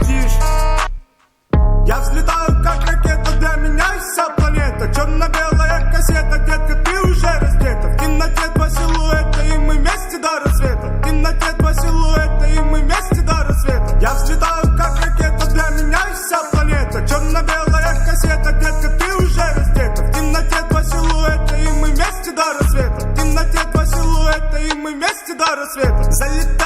летишь. Я взлетаю, как ракета, для меня вся планета. Черно-белая кассета, детка, ты уже раздета. В темноте два силуэта, и мы вместе до рассвета. В темноте два силуэта, и мы вместе до рассвета. Я взлетаю, как ракета, для меня вся планета. Черно-белая кассета, детка, ты уже раздета. В темноте два силуэта, и мы вместе до рассвета. В темноте два силуэта, и мы вместе до рассвета. Залетаю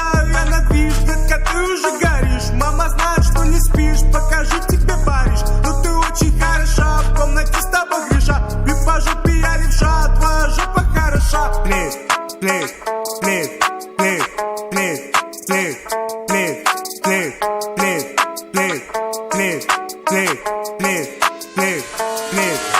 live, live, live, live, live, live, live, live, live, live, live, live, live.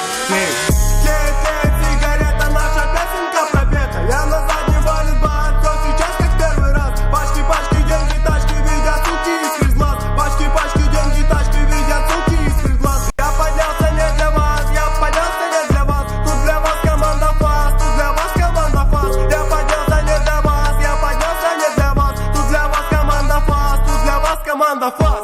the fuck?